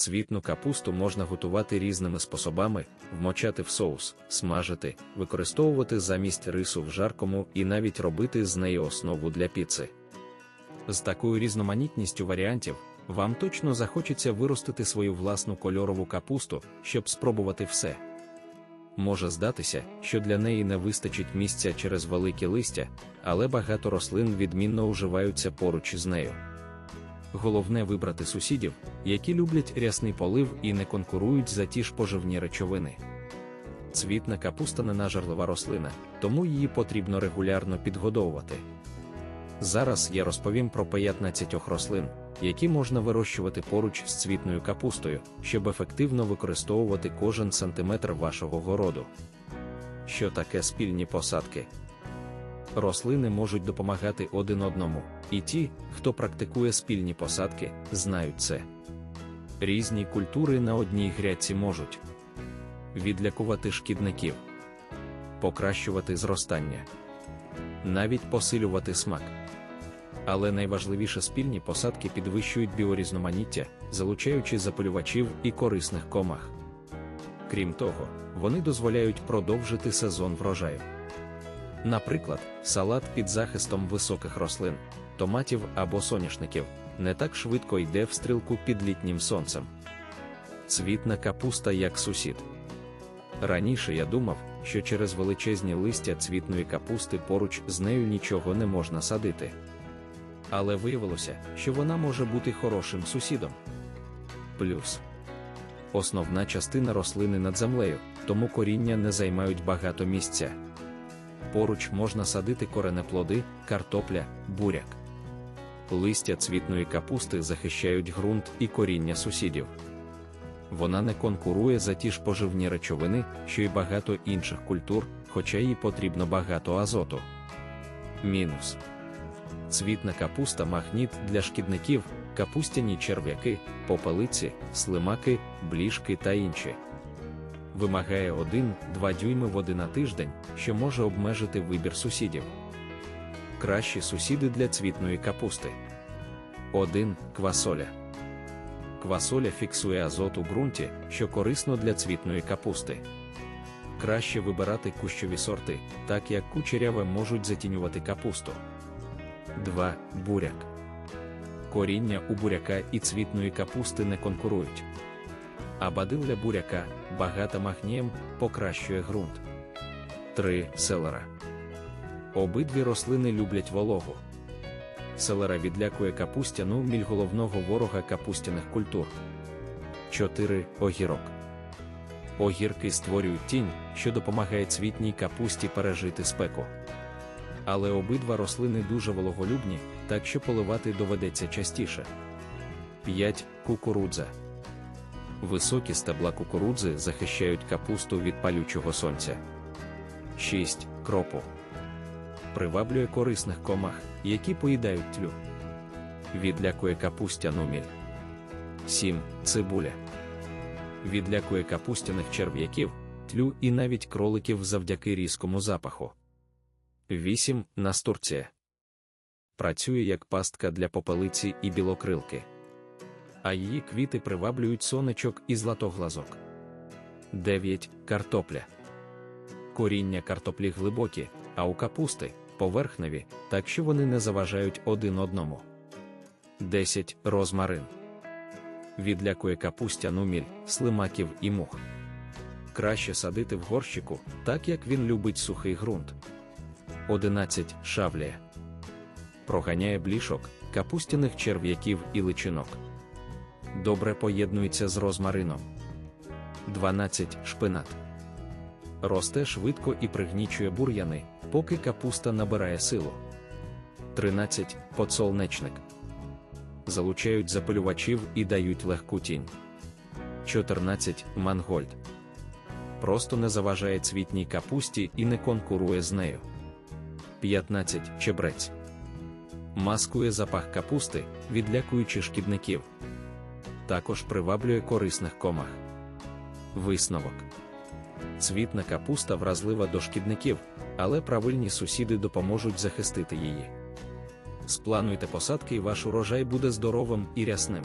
Цвітну капусту можна готувати різними способами, вмочати в соус, смажити, використовувати замість рису в жаркому і навіть робити з неї основу для піци. З такою різноманітністю варіантів вам точно захочеться виростити свою власну кольорову капусту, щоб спробувати все. Може здатися, що для неї не вистачить місця через великі листя, але багато рослин відмінно уживаються поруч з нею. Головне вибрати сусідів, які люблять рясний полив і не конкурують за ті ж поживні речовини. Цвітна капуста не нажарлива рослина, тому її потрібно регулярно підгодовувати. Зараз я розповім про 15 рослин, які можна вирощувати поруч з цвітною капустою, щоб ефективно використовувати кожен сантиметр вашого городу. Що таке спільні посадки? Рослини можуть допомагати один одному, і ті, хто практикує спільні посадки, знають це. Різні культури на одній грядці можуть відлякувати шкідників, покращувати зростання, навіть посилювати смак. Але найважливіше спільні посадки підвищують біорізноманіття, залучаючи запалювачів і корисних комах. Крім того, вони дозволяють продовжити сезон врожаю. Наприклад, салат під захистом високих рослин, томатів або соняшників не так швидко йде в стрілку під літнім сонцем. Цвітна капуста як сусід. Раніше я думав, що через величезні листя цвітної капусти поруч з нею нічого не можна садити. Але виявилося, що вона може бути хорошим сусідом. Плюс основна частина рослини над землею, тому коріння не займають багато місця. Поруч можна садити коренеплоди, картопля, буряк. Листя цвітної капусти захищають ґрунт і коріння сусідів. Вона не конкурує за ті ж поживні речовини, що й багато інших культур, хоча їй потрібно багато азоту. Мінус цвітна капуста магніт для шкідників, капустяні черв'яки, попелиці, слимаки, бліжки та інші. Вимагає 1-2 дюйми води на тиждень, що може обмежити вибір сусідів. Кращі сусіди для цвітної капусти. 1. Квасоля. Квасоля фіксує азот у ґрунті, що корисно для цвітної капусти. Краще вибирати кущові сорти, так як кучеряве можуть затінювати капусту. 2. Буряк. Коріння у буряка і цвітної капусти не конкурують. А бадилля буряка, багата магнієм, покращує ґрунт. 3. Селера. Обидві рослини люблять вологу. Селера відлякує капустяну міль головного ворога капустяних культур. 4. Огірок. Огірки створюють тінь, що допомагає цвітній капусті пережити спеку але обидва рослини дуже вологолюбні, так що поливати доведеться частіше. 5. Кукурудза. Високі стебла кукурудзи захищають капусту від палючого сонця. 6. Кропу. Приваблює корисних комах, які поїдають тлю. Відлякує капустяну міль. 7. Цибуля. Відлякує капустяних черв'яків, тлю і навіть кроликів завдяки різкому запаху. 8. Настурція працює як пастка для попелиці і білокрилки. А її квіти приваблюють сонечок і златоглазок. 9. Картопля. Коріння картоплі глибокі, а у капусти поверхневі, так що вони не заважають один одному. 10. Розмарин. Відлякує капустяну міль, слимаків і мух. Краще садити в горщику, так як він любить сухий ґрунт. 11 шавлія. Проганяє блішок, капустяних черв'яків і личинок. Добре поєднується з розмарином. 12 шпинат. Росте швидко і пригнічує бур'яни, поки капуста набирає силу. 13 подсолнечник. Залучають запилювачів і дають легку тінь. 14 мангольд. Просто не заважає цвітній капусті і не конкурує з нею. 15 чебрець. Маскує запах капусти, відлякуючи шкідників. Також приваблює корисних комах. Висновок. Цвітна капуста вразлива до шкідників, але правильні сусіди допоможуть захистити її. Сплануйте посадки і ваш урожай буде здоровим і рясним.